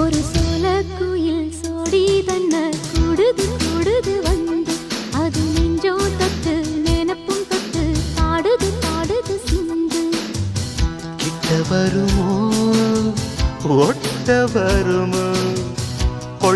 ஒரு சோல குயில் சோடி தன்ன கூடுது கூடுது வந்து. அது நெஞ்சோ தட்டு நினப்பும் தட்டு பாடுது பாடுது சிந்து. கிட்ட வருமோ ஒட்ட வருமோ